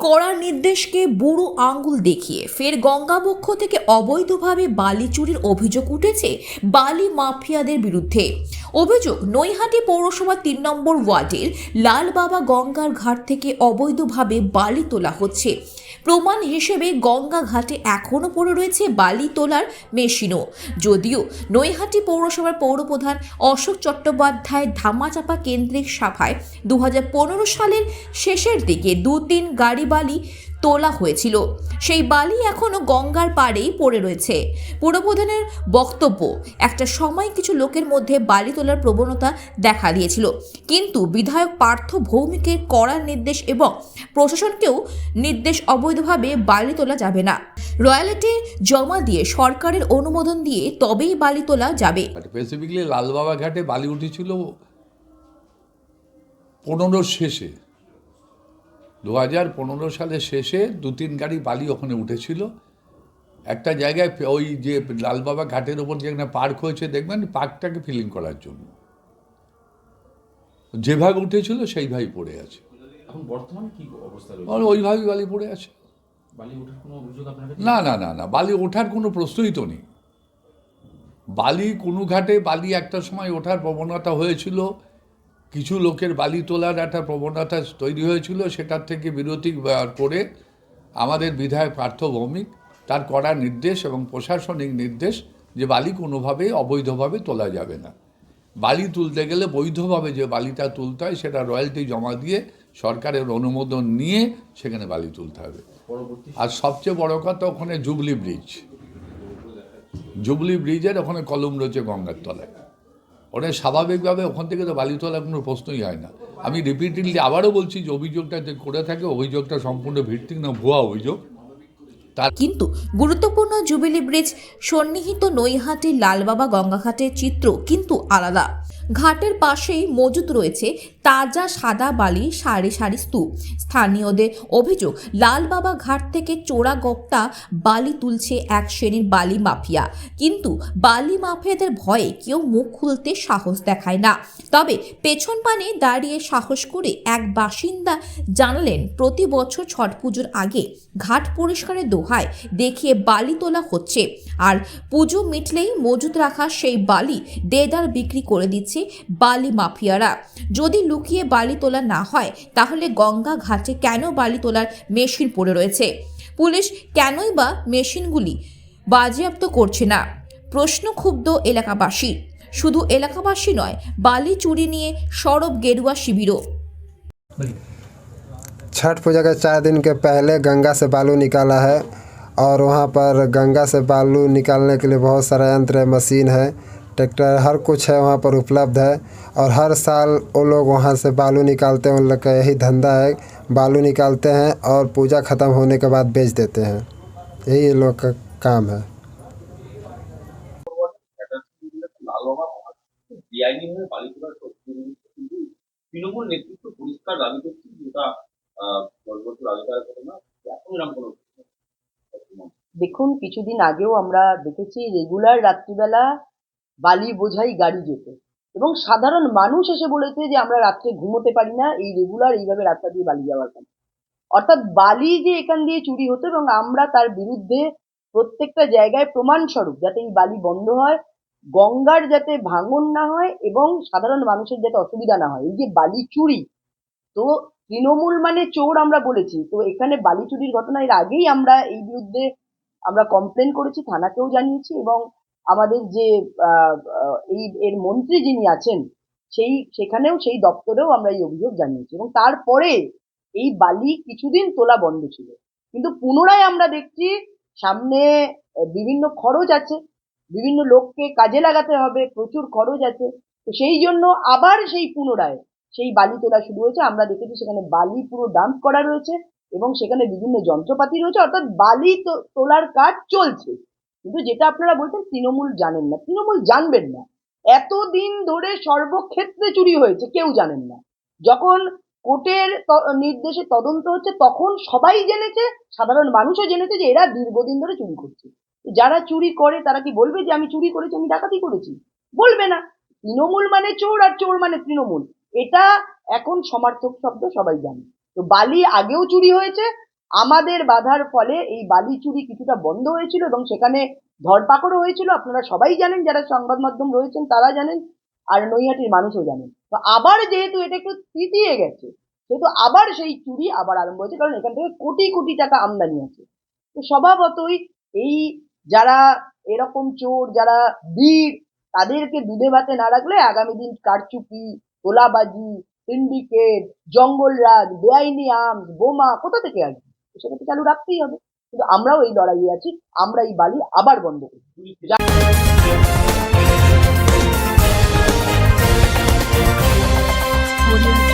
কড়া নির্দেশকে বুড়ো আঙ্গুল দেখিয়ে ফের গঙ্গাবক্ষ থেকে অবৈধভাবে বালি চুরির অভিযোগ উঠেছে বালি মাফিয়াদের বিরুদ্ধে। অভিযোগ, নৈহাটি পৌরসভা তিন নম্বর ওয়ার্ডের লালবাবা গঙ্গার ঘাট থেকে অবৈধভাবে বালি তোলা হচ্ছে। প্রমাণ হিসেবে গঙ্গা ঘাটে এখনও পড়ে রয়েছে বালি তোলার মেশিনও। যদিও নৈহাটি পৌরসভার পৌরপ্রধান অশোক চট্টোপাধ্যায় ধামাচাপা কেন্দ্রিক সভায় দু সালের শেষের দিকে দু তিন গাড়ি বালি তোলা হয়েছিল। সেই বালি এখনও গঙ্গার পাড়েই পড়ে রয়েছে। পুরপ্রধানের বক্তব্য, একটা সময় কিছু লোকের মধ্যে বালি তোলার প্রবণতা দেখা দিয়েছিল। কিন্তু বিধায়ক পার্থ ভৌমিকের কড়া নির্দেশ এবং প্রশাসনকেও নির্দেশ অবৈধভাবে বালি তোলা যাবে না। রয়্যালিটি জমা দিয়ে সরকারের অনুমোদন দিয়ে তবেই বালি তোলা যাবে। স্পেসিফিকলি লালবাবা ঘাটে বালি উঠেছিল পনেরোর শেষে। দু হাজার পনেরো সালের শেষে দু তিন গাড়ি বালি ওখানে উঠেছিল। একটা জায়গায় ওই যে লালবাবা ঘাটের ওপর যেখানে পার্ক হয়েছে দেখবেন পার্কটাকে ফিলিং করার জন্য। যেভাবে উঠেছিল সেইভাবেই পড়ে আছে। এখন বর্তমানে কি অবস্থা ওইভাবেই বালি পড়ে আছে। বালি ওঠার কোনো অভিযোগ না না না না বালি ওঠার কোনো প্রশ্নই তো নেই। বালি কোনো ঘাটে বালি একটা সময় ওঠার প্রবণতা হয়েছিল। কিছু লোকের বালি তোলার একটা প্রবণতা তৈরি হয়েছিল সেটার থেকে বিরতি করে আমাদের বিধায়ক পার্থ ভৌমিক তার কড়া নির্দেশ এবং প্রশাসনিক নির্দেশ যে বালি কোনোভাবেই অবৈধভাবে তোলা যাবে না। বালি তুলতে গেলে বৈধভাবে যে বালিটা তুলতে হয় সেটা রয়্যালটি জমা দিয়ে সরকারের অনুমোদন নিয়ে সেখানে বালি তুলতে হবে। আর সবচেয়ে বড় কথা ওখানে জুবলি ব্রিজ। জুবলি ব্রিজের ওখানে কলম রয়েছে গঙ্গার তলায়। ওটা স্বাভাবিকভাবে ওখান থেকে তো বালি তোলার কোনো প্রশ্নই হয় না। আমি রিপিটেডলি আবারও বলছি যে অভিযোগটা যে করে থাকে, অভিযোগটা সম্পূর্ণ ভিত্তিক না, ভুয়া অভিযোগ। কিন্তু গুরুত্বপূর্ণ জুবিলি ব্রিজ সন্নিহিত নৈহাটি লালবাবা গঙ্গাঘাটের চিত্র কিন্তু আলাদা। ঘাটের পাশেই মজুত রয়েছে তাজা সাদা বালি, সারি সারি স্তূপ। স্থানীয়দের অভিযোগ লালবাবা ঘাট থেকে চোরা গপ্তা বালি তুলছে এক শ্রেণির বালি মাফিয়া। কিন্তু বালি মাফিয়াদের ভয়ে কেউ মুখ খুলতে সাহস দেখায় না। তবে পেছন পানে দাঁড়িয়ে সাহস করে এক বাসিন্দা জানালেন, প্রতি বছর ছট পুজোর আগে ঘাট পরিষ্কারের দোহায় দেখিয়ে বালি তোলা হচ্ছে। আর পুজো মিটলেই মজুত রাখা সেই বালি দেদার বিক্রি করে দিচ্ছে বালি মাফিয়ারা যদি লুকিয়ে বালি তোলা না হয় তাহলে গঙ্গা ঘাটে কেন বালি তোলার মেশিন পড়ে রয়েছে পুলিশ কেনই বা মেশিনগুলি বাজেয়াপ্ত করছে না প্রশ্ন ক্ষুব্ধ এলাকাবাসী শুধু এলাকাবাসী নয় বালি চুরি নিয়ে সরব গেরুয়া শিবিরও छठ पूजा के चार दिन के पहले गंगा से बालू निकाला है और वहाँ पर गंगा से बालू निकालने के लिए बहुत सारा यंत्र है मशीन है ट्रैक्टर हर कुछ है वहाँ पर उपलब्ध है और हर साल वो लोग वहाँ से बालू निकालते हैं उन लोग का यही धंधा है बालू निकालते हैं और पूजा ख़त्म होने के बाद बेच देते हैं यही ये लोग का काम है বেআইনিভাবে বালি তোলার প্রশ্ন কিন্তু তৃণমূল নেতৃত্ব পরিষ্কার দাবি করছে যেটা আহ, দশ বছর আগেকার ঘটনা এখন এরকম কোনো ঘটনা নেই। দেখুন কিছুদিন আগেও আমরা দেখেছি রেগুলার রাত্রিবেলা বালি বোঝাই গাড়ি যেত। এবং সাধারণ মানুষ এসে বলেছে যে, আমরা রাত্রে ঘুমোতে পারি না, এই রেগুলার এইভাবে রাস্তা দিয়ে বালি যাওয়ার কারণে অর্থাৎ বালি যে এখান দিয়ে চুরি হতো এবং আমরা তার বিরুদ্ধে প্রত্যেকটা জায়গায় প্রমাণস্বরূপ যাতে এই বালি বন্ধ হয়, গঙ্গার যাতে ভাঙন না হয় এবং সাধারণ মানুষের যাতে অসুবিধা না হয়। এই যে বালি চুরি, তো তৃণমূল মানে চোর আমরা বলেছি। তো এখানে বালি চুরির ঘটনা এর আগেই আমরা এই বিরুদ্ধে আমরা কমপ্লেন করেছি, থানাকেও জানিয়েছি এবং আমাদের যে এই, এর মন্ত্রী যিনি আছেন, সেই, সেখানেও, সেই দপ্তরেও আমরা এই অভিযোগ জানিয়েছি এবং তারপরে এই বালি কিছুদিন তোলা বন্ধ ছিল। কিন্তু পুনরায় আমরা দেখছি সামনে বিভিন্ন খরচ আছে, বিভিন্ন লোককে কাজে লাগাতে হবে, প্রচুর খরচ আছে। তো সেই জন্য আবার সেই পুনরায় সেই বালি তোলা শুরু হয়েছে। আমরা দেখেছি সেখানে বালি পুরো ডাম্প করা রয়েছে এবং সেখানে বিভিন্ন যন্ত্রপাতি রয়েছে। অর্থাৎ বালি তোলার কাজ চলছে। কিন্তু যেটা আপনারা বলছেন, তৃণমূল জানেন না। তৃণমূল জানবেন না। এতদিন ধরে সর্বক্ষেত্রে চুরি হয়েছে, কেউ জানেন না। যখন কোর্টের নির্দেশে তদন্ত হচ্ছে, তখন সবাই জেনেছে, সাধারণ মানুষও জেনেছে যে এরা দীর্ঘদিন ধরে চুরি করছে। যারা চুরি করে, তারা কি বলবে যে আমি চুরি করেছি, আমি ডাকাতি করেছি? বলবে না। তৃণমূল মানে চোর, আর চোর মানে তৃণমূল। এটা এখন সমার্থক শব্দ সবাই জানে। তো বালি আগেও চুরি হয়েছে আমাদের বাধার ফলে এই বালি চুরি কিছুটা বন্ধ হয়েছিল এবং সেখানে ধরপাকড়ও হয়েছিল। আপনারা সবাই জানেন, যারা সংবাদ মাধ্যম রয়েছেন, তারা জানেন, আর নৈহাটির মানুষও জানেন। তো আবার যেহেতু এটা একটু তৃতীয় গেছে, সেহেতু আবার সেই চুরি আবার আরম্ভ হয়েছে, কারণ এখান থেকে কোটি কোটি টাকা আমদানি আছে তো স্বভাবতই এই যারা এরকম চোর, যারা বীর, তাদেরকে দুধে ভাতে না রাখলে আগামী দিন কারচুপি, তোলাবাজি, সিন্ডিকেট, জঙ্গলরাজ, বেআইনি আর্মস, বোমা কোথা থেকে আসবে? সেটা তো চালু রাখতেই হবে। কিন্তু আমরাও এই লড়াইয়ে আছি, আমরা এই বালি আবার বন্ধ করি। Audio